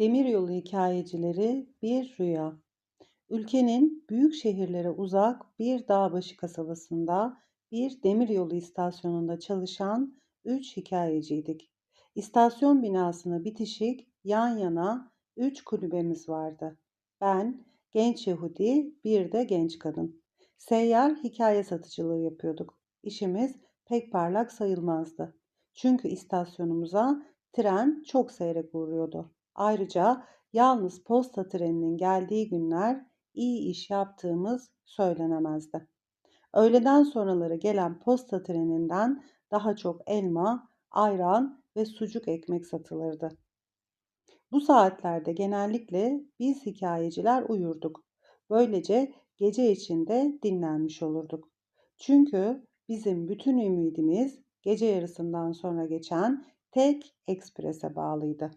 Demiryolu hikâyecileri bir rüya. Ülkenin büyük şehirlere uzak bir dağbaşı kasabasında bir demiryolu istasyonunda çalışan üç hikâyeciydik. İstasyon binasına bitişik yan yana üç kulübemiz vardı. Ben, genç Yahudi, bir de genç kadın. Seyyar hikaye satıcılığı yapıyorduk. İşimiz pek parlak sayılmazdı. Çünkü istasyonumuza tren çok seyrek uğruyordu. Ayrıca yalnız posta treninin geldiği günler iyi iş yaptığımız söylenemezdi. Öğleden sonraları gelen posta treninden daha çok elma, ayran ve sucuk ekmek satılırdı. Bu saatlerde genellikle biz hikayeciler uyurduk. Böylece gece içinde dinlenmiş olurduk. Çünkü bizim bütün ümidimiz gece yarısından sonra geçen tek eksprese bağlıydı.